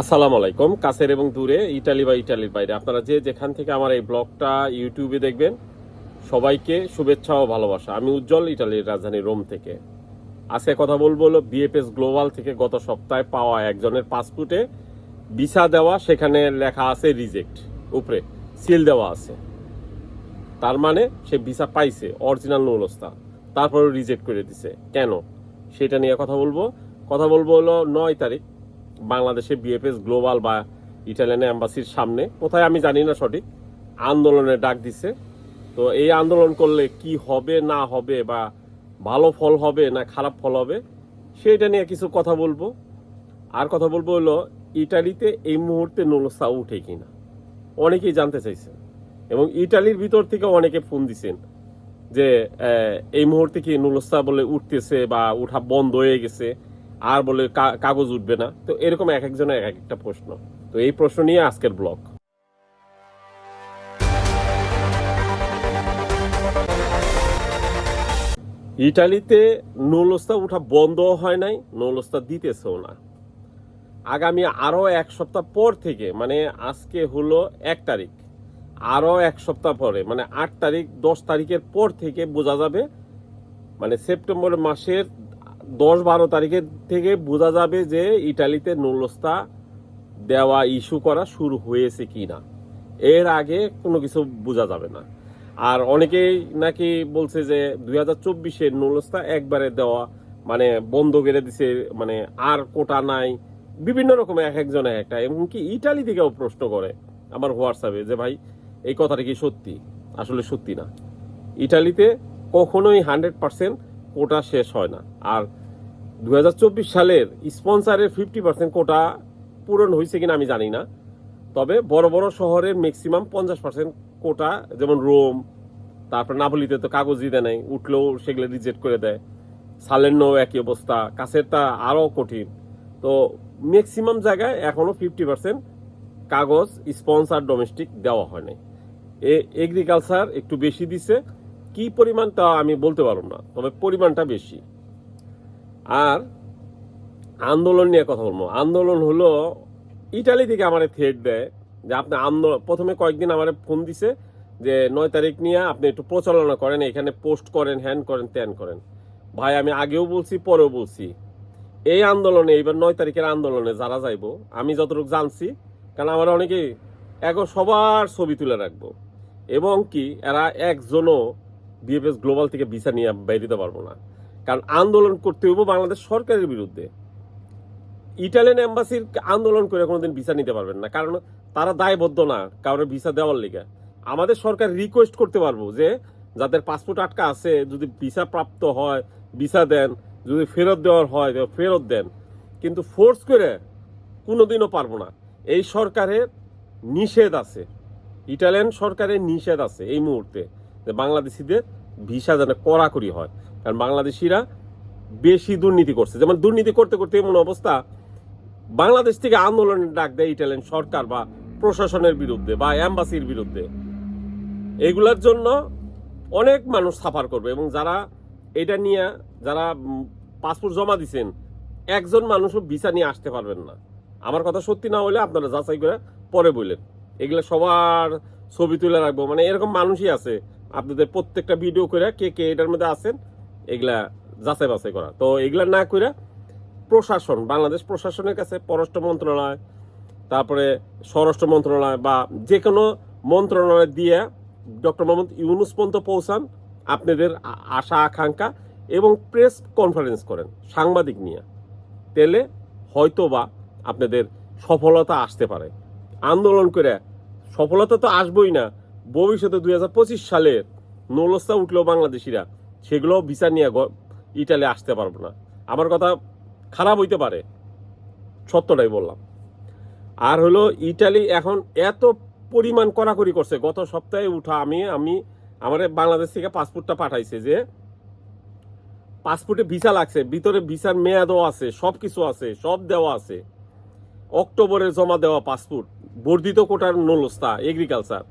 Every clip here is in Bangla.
আসসালামু আলাইকুম, কাছের এবং দূরে, ইটালি বা ইটালির বাইরে। আপনারা যে যেখান থেকে আমার এই ব্লগটা, ইউটিউবে দেখবেন, সবাইকে শুভেচ্ছা ও ভালোবাসা। আমি উজ্জ্বল, ইটালির রাজধানী রোম থেকে। আজকে কথা বলব হলো বিএফএস গ্লোবাল থেকে গত সপ্তাহে পাওয়া একজনের পাসপোর্টে ভিসা দেওয়া, সেখানে লেখা আছে রিজেক্ট, উপরে সিল দেওয়া আছে। তার মানে সে ভিসা পাইছে, অরিজিনাল নৌলস্তা তারপরে রিজেক্ট করে দিছে। কেন? সেটা নিয়ে কথা বলব। কথা বলব হলো নয় তারিখ। বাংলাদেশে বিএফএস গ্লোবাল বা ইটালিয়ান অ্যাম্বাসির সামনে। কোথায় আমি জানি না সঠিক। আন্দোলনের ডাক দিছে। তো এই আন্দোলন করলে কি হবে, না হবে, বা ভালো ফল হবে, না খারাপ ফল হবে সেটা নিয়ে কিছু কথা বলব। আর কথা বলব হলো, ইটালিতে এই মুহূর্তে নৌলস্তা উঠে কিনা? অনেকেই জানতে চাইছে। এবং ইটালির ভিতর থেকে অনেকে ফোন দিছেন যে এই মুহূর্তে কি নুলস্তা বলে উঠতেছে বা উঠা বন্ধ হয়ে গেছে? আর বলে কাগজ উঠবে না। তো এরকম এক একজনের এক একটা প্রশ্ন। তো এই প্রশ্ন নিয়ে আজকের ব্লগ। ইটালিতে নৌলস্তা উঠা বন্ধ হয় নাই নৌলস্তা দিতেছেও না। আগামী আরও এক সপ্তাহ পর থেকে মানে আজকে হলো এক তারিখ আরও এক সপ্তাহ পরে মানে আট তারিখ, দশ তারিখের পর থেকে বোঝা যাবে মানে সেপ্টেম্বর মাসের দশ বারো তারিখের থেকে বোঝা যাবে যে ইটালিতে নৌলস্তা দেওয়া ইস্যু করা শুরু হয়েছে কি না এর আগে কোনো কিছু বোঝা যাবে না। আর অনেকেই নাকি বলছে যে দুই হাজার চব্বিশের নৌলস্তা একবারে দেওয়া মানে বন্ধ করে দিছে মানে আর কোটা নাই। বিভিন্ন রকম এক একজনে একটা। এমনকি ইটালি থেকেও প্রশ্ন করে আমার হোয়াটসঅ্যাপে যে, ভাই, এই কথাটা কি সত্যি? আসলে সত্যি না। ইটালিতে কখনোই হান্ড্রেড পার্সেন্ট কোটা শেষ হয় না। আর দু হাজার চব্বিশ সালের স্পন্সারের ফিফটি পার্সেন্ট কোটা পূরণ হয়েছে কিনা আমি জানি না। তবে বড় বড় শহরের ম্যাক্সিমাম পঞ্চাশ পার্সেন্ট কোটা, যেমন রোম তারপর নাপলিতে তো কাগজ দিতে নেই, উঠলেও সেগুলো রিজেক্ট করে দেয়। সালেন্নো একই অবস্থা কাছেরটা আরও কঠিন। তো ম্যাক্সিমাম জায়গায় এখনও ফিফটি পার্সেন্ট কাগজ স্পন্সার ডোমেস্টিক দেওয়া হয় নাই। এ এগ্রিকালচার একটু বেশি দিছে কি পরিমাণ তা আমি বলতে পারব না, তবে পরিমাণটা বেশি। আর আন্দোলন নিয়ে কথা বলব। আন্দোলন হলো, ইটালি থেকে আমার থ্রেট দেয় যে আপনি আন্দোলন প্রথমে কয়েকদিন আমার ফোন দিছে যে নয় তারিখ নিয়ে আপনি একটু প্রচারণা করেন, এখানে পোস্ট করেন হ্যান করেন ত্যান করেন। ভাই, আমি আগেও বলছি, পরেও বলছি। এই আন্দোলনে, এইবার নয় তারিখের আন্দোলনে যারা যাইবো, আমি যতটুকু জানছি, কারণ আমার অনেকেই, এখন সবার ছবি তুলে রাখব। এবং কি, এরা একজনও বিএফএস গ্লোবাল থেকে ভিসা নিয়ে বের দিতে পারব না। কারণ আন্দোলন করতে হইব বাংলাদেশ সরকারের বিরুদ্ধে। ইটালিয়ান এম্বাসির আন্দোলন করে কোনোদিন ভিসা নিতে পারবেন না। কারণ তারা দায়বদ্ধ না কারোর ভিসা দেওয়ার লিগে। আমাদের সরকার রিকোয়েস্ট করতে পারব যে, যাদের পাসপোর্ট আটকা আছে, যদি ভিসা প্রাপ্ত হয়, ভিসা দেন, যদি ফেরত দেওয়ার হয় ফেরত দেন। কিন্তু ফোর্স করে কোনোদিনও পারব না। এই সরকারের নিষেধ আছে। ইটালিয়ান সরকারের নিষেধ আছে এই মুহূর্তে। যে বাংলাদেশিদের ভিসা যেন কড়াকড়ি হয়। কারণ বাংলাদেশিরা বেশি দুর্নীতি করছে। যেমন দুর্নীতি করতে করতে এমন অবস্থা, বাংলাদেশ থেকে আন্দোলনের ডাক দেয় ইটালিয়ান সরকার বা প্রশাসনের বিরুদ্ধে বা অ্যাম্বাসির বিরুদ্ধে। এগুলার জন্য অনেক মানুষ সাফার করবে এবং যারা এটা নিয়ে, যারা পাসপোর্ট জমা দিছেন, একজন মানুষও ভিসা নিয়ে আসতে পারবেন না। আমার কথা সত্যি না হলে আপনারা যাচাই করে পরে বললেন। এগুলো সবার ছবি তুলে রাখব। মানে এরকম মানুষই আছে। আপনাদের প্রত্যেকটা ভিডিও করে কে কে এটার মধ্যে আছেন, এগুলা যাচাই বাছাই করা। তো এগুলা না করে প্রশাসন, বাংলাদেশ প্রশাসনের কাছে পররাষ্ট্র মন্ত্রণালয়, তারপরে স্বরাষ্ট্র মন্ত্রণালয় বা যে কোনো মন্ত্রণালয় দিয়ে ডক্টর মোহাম্মদ ইউনুস পর্যন্ত পৌঁছান, আপনাদের আশা, আকাঙ্ক্ষা এবং প্রেস কনফারেন্স করেন, সাংবাদিক নিয়ে। তেলে হয়তো বা আপনাদের সফলতা আসতে পারে। আন্দোলন করে সফলতা তো আসবই না ভবিষ্যতে দুই হাজার পঁচিশ সালের নৌলস্তা উঠলেও বাংলাদেশিরা, সেগুলো ভিসা নিয়ে ইটালি আসতে পারব না। আমার কথা খারাপ হইতে পারে, সত্যটাই বললাম। আর হলো ইটালি এখন এত পরিমাণ কড়াকড়ি করছে, গত সপ্তাহে উঠা আমি আমি, আমার বাংলাদেশ থেকে পাসপোর্টটা পাঠাইছে যে পাসপোর্টে ভিসা লাগছে, ভিতরে ভিসার মেয়াদও আছে সব কিছু আছে, সব দেওয়া আছে। অক্টোবরে জমা দেওয়া পাসপোর্ট বর্ধিত কোটার নলস্তা এগ্রিকালচার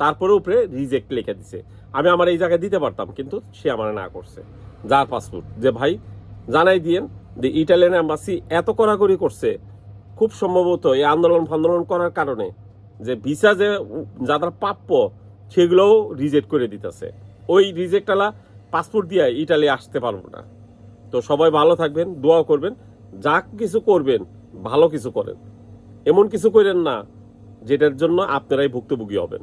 তারপরে উপরে রিজেক্ট লিখে দিছে। আমি আমার এই জায়গায় দিতে পারতাম, কিন্তু সে আমার না করছে। যার পাসপোর্ট। যে ভাই জানাই দিয়েন যে ইটালিয়ান এম্বাসি এত কড়াকড়ি করছে, খুব সম্ভবত এই আন্দোলন ফান্দোলন করার কারণে যে ভিসা যে যাদের প্রাপ্য, সেগুলোও রিজেক্ট করে দিতেছে। ওই রিজেক্টওয়ালা পাসপোর্ট দিয়ে ইটালি আসতে পারব না। তো সবাই ভালো থাকবেন দোয়া করবেন। যা কিছু করবেন, ভালো কিছু করেন। এমন কিছু করেন না, যেটার জন্য আপনারাই ভুক্তভোগী হবেন।